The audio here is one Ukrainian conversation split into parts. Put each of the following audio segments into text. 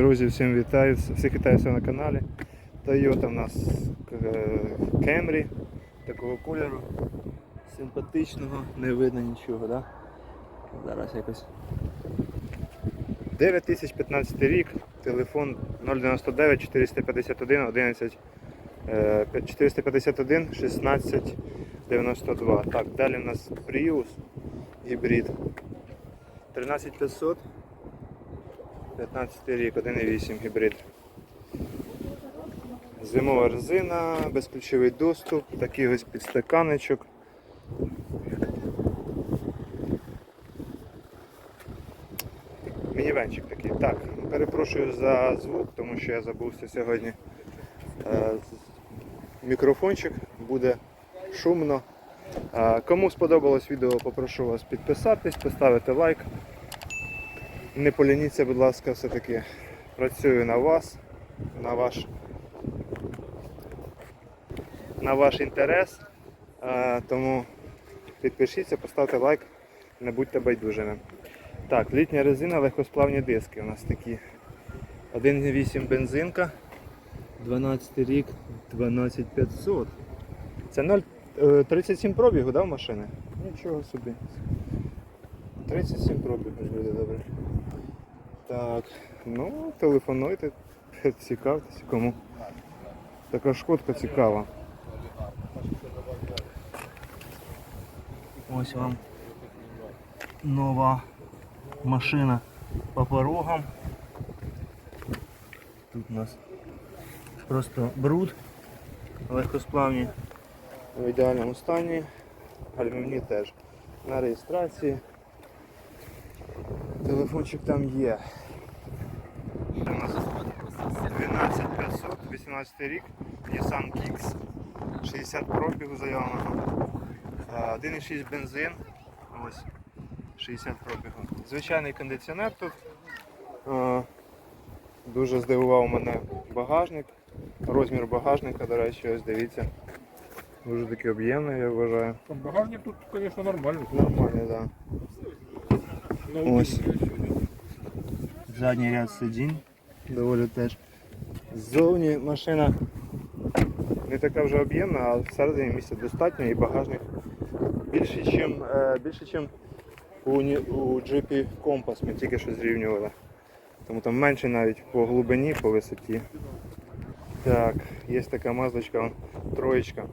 Друзі, всім вітаю, всіх вітаю на каналі. Toyota у нас Camry такого кольору. Симпатичного, не видно нічого, да? Зараз якось. 9015 рік, телефон 099 451 11 е, 451 16 92. Так, далі у нас Prius гібрид 13500 15 рік, 1,8 гібрид. Зимова резина, безключовий доступ, такий ось підстаканечок. Мінівенчик такий. Так, перепрошую за звук, тому що я забувся сьогодні. Е, Мікрофончик буде шумно. Е, Кому сподобалось відео, попрошу вас підписатись, поставити лайк. Не полініться, будь ласка, все-таки працюю на вас, на ваш, на ваш інтерес. Е, Тому підпишіться, поставте лайк, не будьте байдужими. Так, літня резина, легкосплавні диски у нас такі. 1,8 бензинка, 12 рік, 12500. Це 0,37 пробігу, да, в машини? Нічого собі. 37 пробігу, люди добре. Так, ну, телефонуйте, цікавтеся кому. Така шкодка цікава. Ось вам нова машина по порогам. Тут у нас просто бруд легкосплавні в ідеальному стані. Гальмівні теж на реєстрації. Телефончик там є. У нас 12500, 18 рік, Nissan Kicks, 60 пробігу заявленого. Е, 1,6 бензин. Ось 60 пробігу. Звичайний кондиціонер тут. Е, Дуже здивував мене багажник. Розмір багажника, до речі, ось дивіться. Дуже такий об'ємний, я вважаю. Багажник тут, конечно, нормальный. Нормально, так. Да. Ось. Задній ряд сидінь доволі теж. Ззовні машина не така вже об'ємна, а всередині місця достатньо і багажник більше, чим, е, більше, у, у GP Compass ми тільки що зрівнювали. Тому там менше навіть по глибині, по висоті. Так, є така маздочка, вон, троєчка.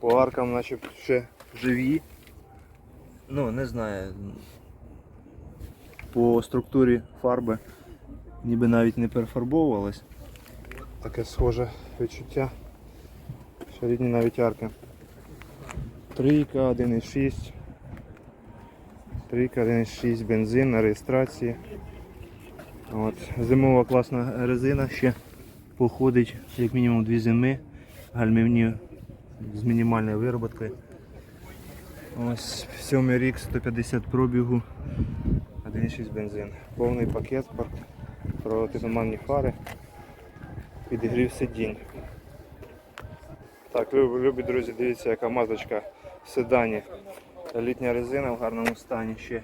По аркам наче ще живі. Ну, не знаю. По структурі фарби ніби навіть не перефарбовувалась. Таке схоже відчуття. Що рідні навіть арки. Трійка, 1,6. Трійка, 1,6 бензин на реєстрації. От. Зимова класна резина ще походить як мінімум дві зими. Гальмівні з мінімальною вироботкою. Ось сьомий рік, 150 пробігу, 1,6 бензин. Повний пакет, протитуманні фари, підігрів сидінь. Так, любі, друзі, дивіться, яка мазочка в седані. Літня резина в гарному стані ще.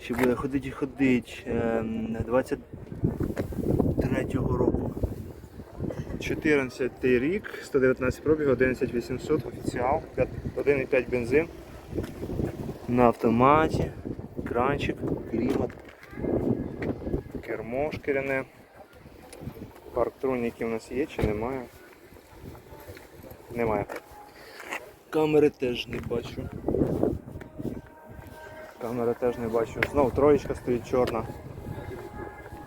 Ще буде ходити і ходити. Ем, 23-го року. 14 рік, 119 пробіг, 11800 офіціал, 1,5 бензин. На автоматі, екранчик, клімат, кермо шкіряне. Парктроніки у нас є чи немає? Немає. Камери теж не бачу. Камери теж не бачу. Знову троєчка стоїть чорна.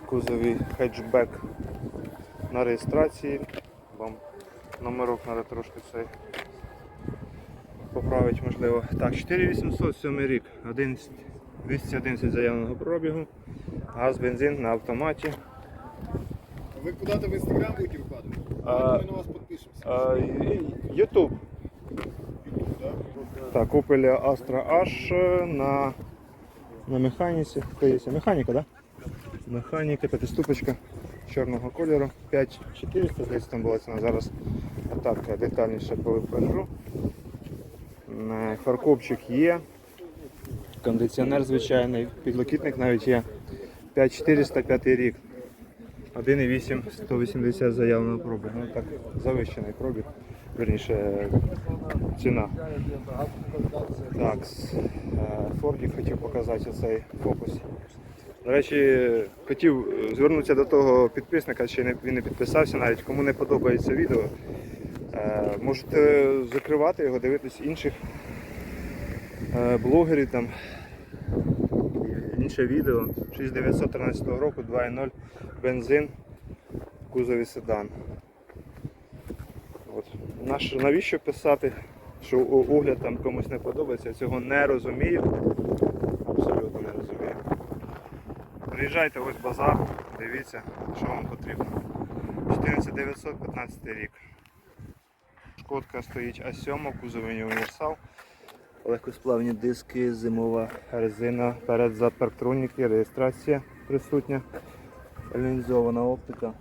В Кузові хетчбек на реєстрації. Вам номерок треба трошки цей поправити можливо. Так, 4800, 7 рік, 11, 211 заявленого пробігу, газ, бензин на автоматі. Вы куда-то в Инстаграм будете выкладывать? А, Мы на вас подпишемся. А, і- Ютуб. Да? Так, Opel Astra H на, на механіці. Здається, механіка, так? Да? Механіка, п'ятиступочка чорного кольору. 5400, здається, там була ціна. Зараз так детальніше покажу. Е, Фаркопчик є. Кондиціонер звичайний, підлокітник навіть є. 5400 5 рік. 1,8 180 заявленого. Ну так, завищений пробіг. Верніше ціна. Так, е, Фордік хотів показати цей фокус. До речі, хотів е, звернутися до того підписника, ще він не підписався навіть. Кому не подобається відео, е, можете закривати його, дивитись інших блогерів там. Інше відео 6913 року 2.0 бензин в кузові седан. От. Наш, навіщо писати, що огляд там комусь не подобається, я цього не розумію. Абсолютно не розумію. Приїжджайте ось базар, дивіться, що вам потрібно. 14915 рік. Шкодка стоїть А7, кузовий універсал. Легкосплавні диски, зимова резина, перед зад парктроніки, реєстрація присутня, лінзована оптика.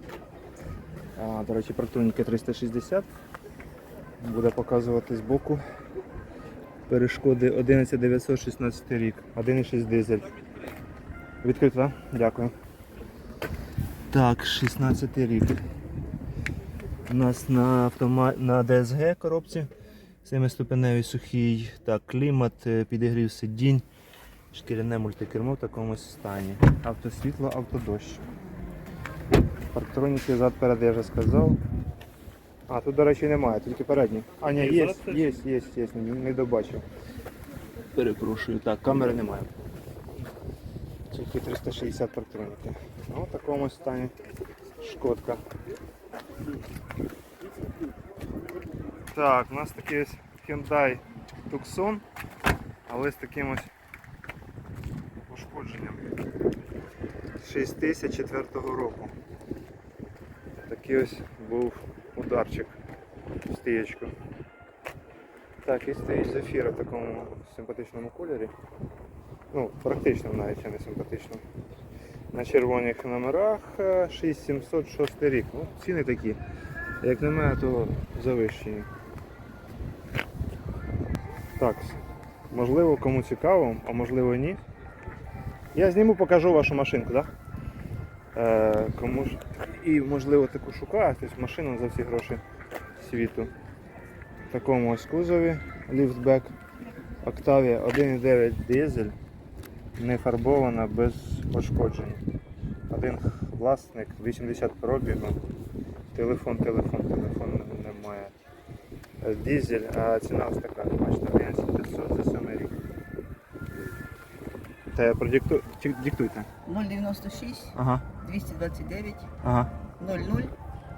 А, до речі, парктроніки 360. Буде показувати збоку. Перешкоди 11916 рік, 1,6 дизель. Відкрито, так? Дякую. Так, 16 рік. У нас на автома... на DSG коробці. Семиступеневий сухий, так, клімат, е, підігрів сидінь, шкіряне мультикермо в такому стані. Автосвітло, автодощ. Парктроніки зад перед я вже сказав. А, тут, до речі, немає, тільки передні. А, ні, є, є, є, є, не, добачив. Перепрошую, так, камери немає. Тільки 360 парктроніки. Ну, в такому стані шкодка. Так, у нас такий ось Hyundai Tucson, але з таким ось пошкодженням 6004 року. Такий ось був ударчик в стієчку. Так, і стоїть зефіра в такому симпатичному кольорі. Ну, практично навіть а не симпатичному. На червоних номерах е, 6706 рік. Ну, ціни такі. Як мене, то завищені. Так, можливо кому цікаво, а можливо ні. Я зніму, покажу вашу машинку, так? Е, кому ж і можливо таку шукаю, машину за всі гроші світу. В такому ось кузові ліфтбек. Octavia 1.9 дизель, не фарбована, без пошкоджень. Один власник, 80 пробігу. Телефон, телефон, телефон немає. Дізель, а ціна ось така, бачите, 11500 за 7 рік. Та я продикту... ті- диктуйте. 096 Ага, 229 ага, 00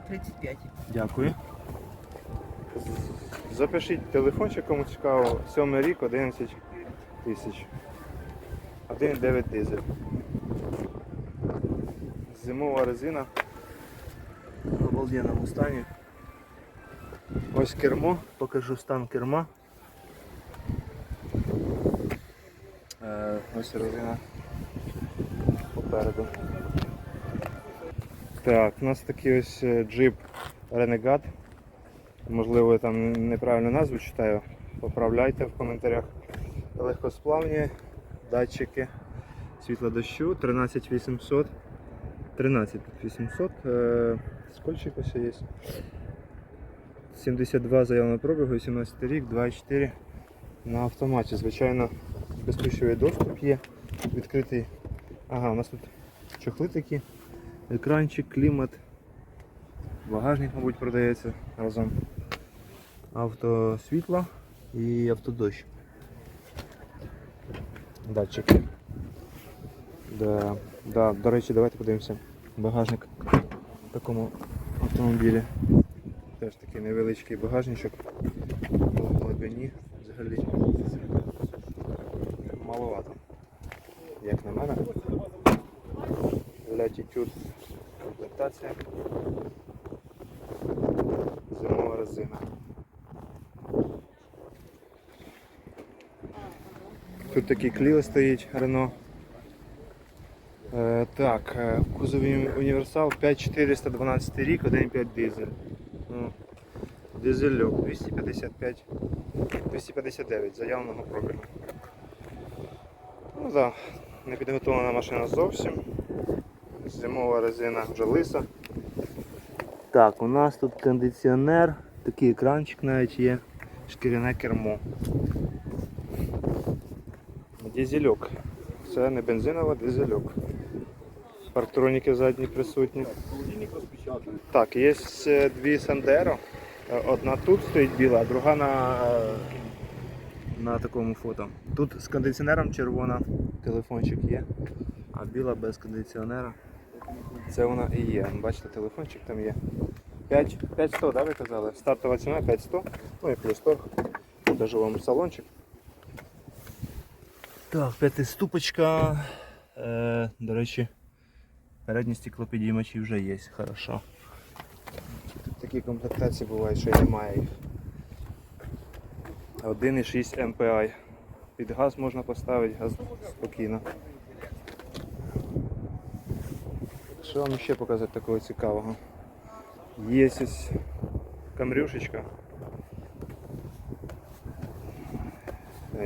35. дякую. Запишіть телефончик, кому цікаво. 7 рік, 11 тисяч. 1,9 дизель. Зимова резина в обалденному стані. Ось кермо, покажу стан керма. Е, ось резина попереду. Так, у нас такий ось е, джип Renegade. Можливо, я там неправильну назву читаю. Поправляйте в коментарях. Легкосплавні, датчики, світло дощу, 13800. 13800. Е, скольчик ось є. 72 заявленого пробігу, 18 рік, 2,4 на автоматі. Звичайно, безключовий доступ є. Відкритий. Ага, у нас тут чохли такі, екранчик, клімат. Багажник, мабуть, продається разом. Автосвітло і автодощ. Датчики. Да, да, до речі, давайте подивимося. Багажник в такому автомобілі. Теж такий невеличкий багажничок в глибині взагалі маловато. Як на мене. Latitude комплектація. Зимова резина. Тут такий кліо стоїть Рено. Так, е, кузовий універсал 5412 рік, 1.5 дизель. Ну, дизельок 255 259 заявленого пробігу. Ну так, да, не підготовлена машина зовсім. зимова резина вже лиса. Так, у нас тут кондиціонер, такий екранчик навіть є, шкіряне кермо. Дізельок. Це не бензинова, дизельок. Парктроніки задні присутні. Так, є дві Сандеро. Е, Одна тут стоїть біла, а друга на, е, на такому фото. Тут з кондиціонером червона телефончик є, а біла без кондиціонера. Це вона і є. Бачите, телефончик там є. 5, 5100, да, ви казали? Стартова ціна 5100, ну і плюс торг. Покажу вам салончик. Так, п'ятиступочка. Е, до речі, передні стеклопідіймачі вже є, хорошо. Тут такі комплектації бувають, що немає їх. 1,6 MPI. Під газ можна поставити, газ спокійно. Що вам ще показати такого цікавого? Є ось камрюшечка.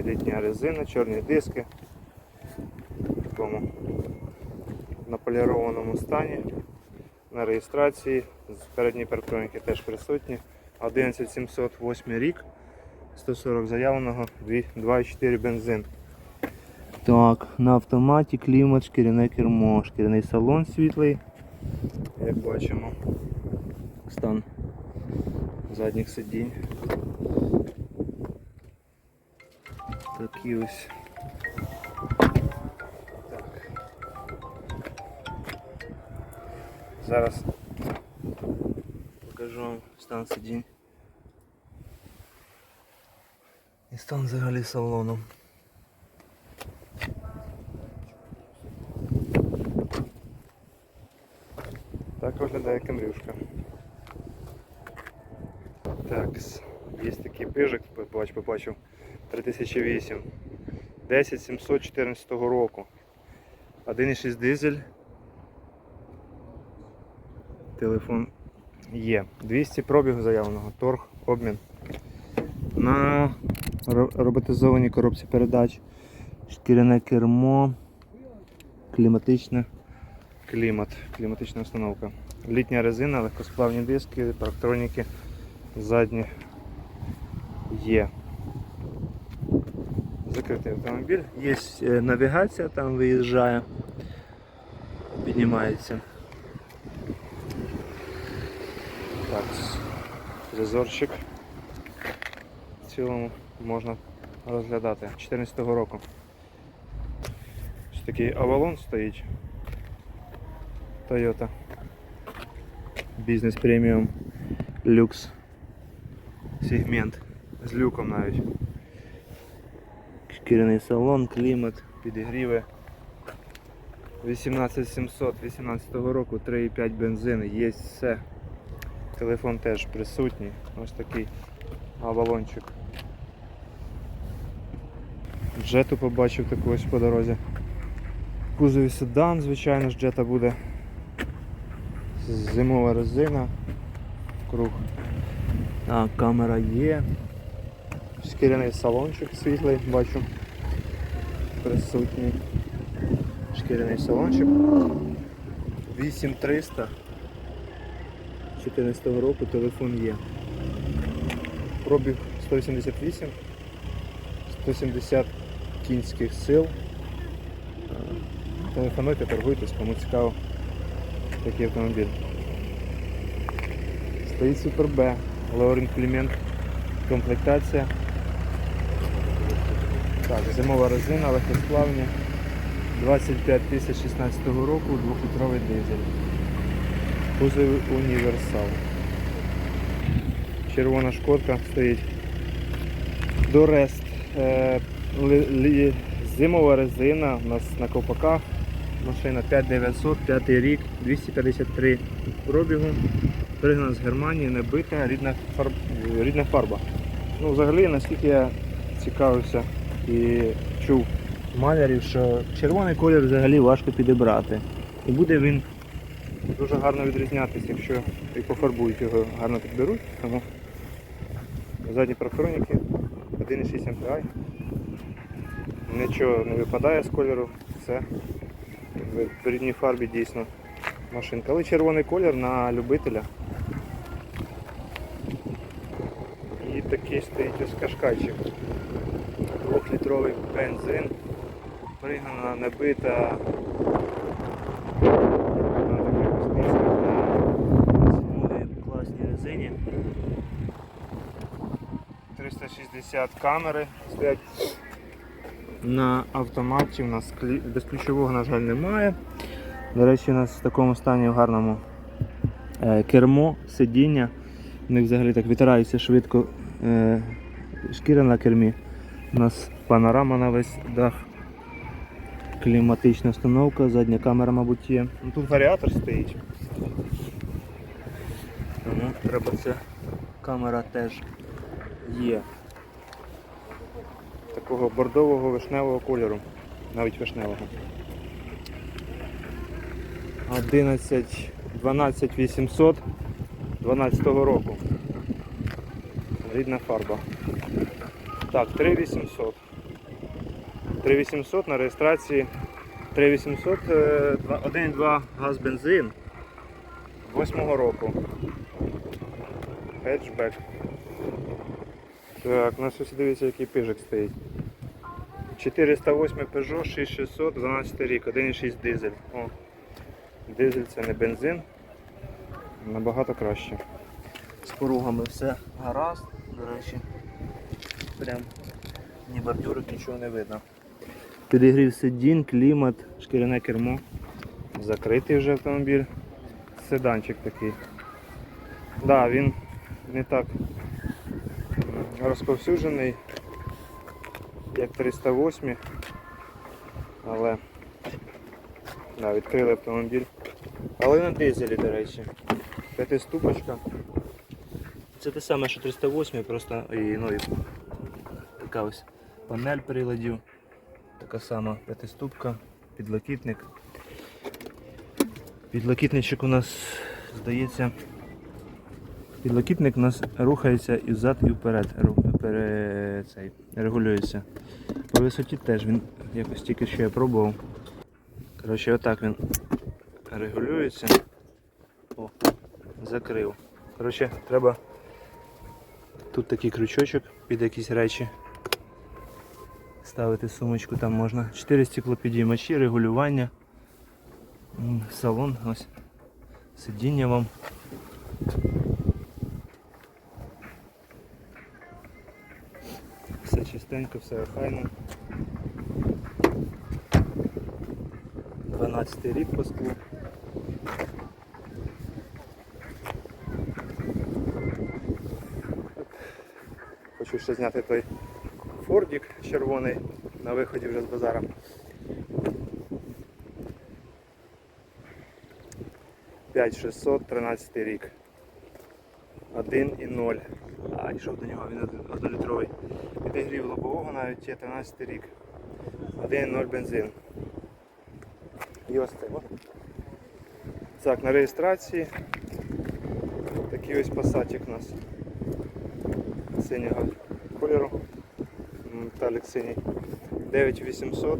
Літня резина, чорні диски в такому наполірованому стані. На реєстрації передні парктроніки теж присутні. 11708 рік, 140 заявленого, 2,4 бензин. Так, на автоматі клімат, шкіряне кермо, шкіряний салон світлий, як бачимо. Стан задніх сидінь. Такі ось. Зараз покажу вам стан сидінь. І стан взагалі салону. Так виглядає камрюшка. Так, є такий пижик, побач, побачив. 3008. 10714 року. 1,6 дизель. Телефон є. 200 пробігу заявленого. Торг, обмін. На роботизованій коробці передач. Шкіряне кермо. Кліматичне. Клімат. Кліматична установка. Літня резина, легкосплавні диски, парктроніки задні є. Закритий автомобіль. Є е, навігація, там виїжджає, піднімається. Так, трезорчик в цілому можна розглядати. 2014 року. Ось такий Avalon стоїть. Toyota. Бізнес преміум люкс сегмент з люком навіть. Шкіряний салон, клімат, підігріви. 18700 18 року, 3,5 бензин, є все. Телефон теж присутній. Ось такий авалончик. Джету побачив таку ось по дорозі. Кузові седан, звичайно ж, джета буде. Зимова резина. Круг. Так, камера є. Шкіряний салончик світлий, бачу. Присутній. Шкіряний салончик. 8300 14 року телефон є. Пробіг 188, 170 кінських сил. Е, Телефонуйте, торгуйтесь, кому цікаво такий автомобіль. Стоїть Супер Б, Леорін Клімент, комплектація. Так, зимова резина, легкосплавні. 25 тисяч 16 року, 2-літровий дизель. Кузов універсал. Червона шкодка стоїть. Дорест. Е, зимова резина у нас на ковпаках. Машина 5900, 5 рік, 253 пробігу. Пригнана з Германії, не бита, рідна, фарб, рідна фарба. Ну, взагалі, наскільки я цікавився і чув малярів, що червоний колір взагалі важко підібрати. І буде він дуже гарно відрізнятися, якщо і пофарбують його, гарно підберуть. Тому задні парктроніки, 1,6 MPI. Нічого не випадає з кольору, все в рідній фарбі дійсно машинка. Але червоний колір на любителя. І такий стоїть ось кашкайчик. Двохлітровий бензин. Пригнана, набита. На таких ось дисках на зимовій класній 360 камери стоять. На автоматі у нас безключового, на жаль, немає. До речі, у нас в такому стані в гарному е, кермо, сидіння. У них взагалі так витирається швидко е, шкіра на кермі. У нас панорама на весь дах. Кліматична установка, задня камера, мабуть, є. Ну, тут варіатор стоїть. Треба це камера теж є. Такого бордового вишневого кольору. Навіть вишневого. 11 12 800 12 року. Рідна фарба. Так, 3800. 3800 на реєстрації. 3800 е, два- 1,2 газ бензин 8 року. Хеджбек. Так, у нас ось дивіться, який пижик стоїть. 408 Peugeot 6600, 12 рік, 1,6 дизель. О, дизель це не бензин, набагато краще. З поругами все гаразд, до речі. Прям ні бордюрок, нічого не видно. Підігрів сидінь, клімат, шкіряне кермо. Закритий вже автомобіль. Седанчик такий. Так, да, він не так розповсюджений, як 308, але да, відкрили автомобіль. Але на дизелі, до речі. П'ятиступочка. Це те саме, що 308, просто і, ну, і така ось панель приладів. Така сама п'ятиступка, підлокітник. Підлокітничок у нас, здається, підлокітник у нас рухається і взад, і вперед. Пере, цей, регулюється. По висоті теж він якось тільки що я пробував. Коротше, отак він регулюється. О, закрив. Коротше, треба тут такий крючочок під якісь речі. Ставити сумочку там можна. 4 стеклопідіймачі, регулювання. Салон, ось. Сидіння вам. Чистенько, все охайно. 12 рік по склу. Хочу ще зняти той фордік червоний на виході вже з базара. П'ять 600, 13 рік. 1 і 0. А, йшов до нього, він один- однолітровий. Підігрів лобового навіть є 13 рік. 1,0 бензин. І ось це. Так, на реєстрації. Такий ось пасатик у нас. Синього кольору. Металік синій. 9800.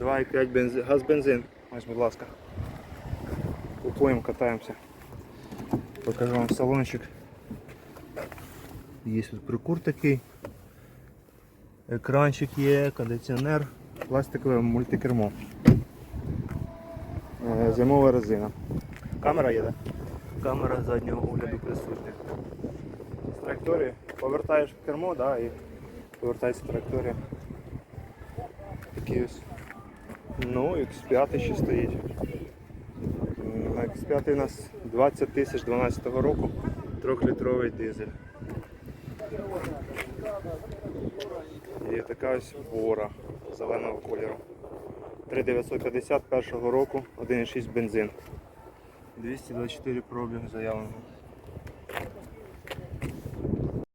2,5 бензин. Газ бензин. Ось, будь ласка. Купуємо, катаємося. Покажу вам салончик. Є тут прикур такий. Екранчик є, кондиціонер, пластикове мультикермо. Е, Зимова резина. Камера є, так? Камера заднього огляду присутня. З траєкторії повертаєш кермо, да, і повертається траєкторія. Такий ось. Ну, X5 ще стоїть. На X5 у нас 20 тисяч 12 року, 3-літровий дизель. І така ось бора зеленого кольору. 3950 першого року, 1,6 бензин. 224 пробіг заявлено.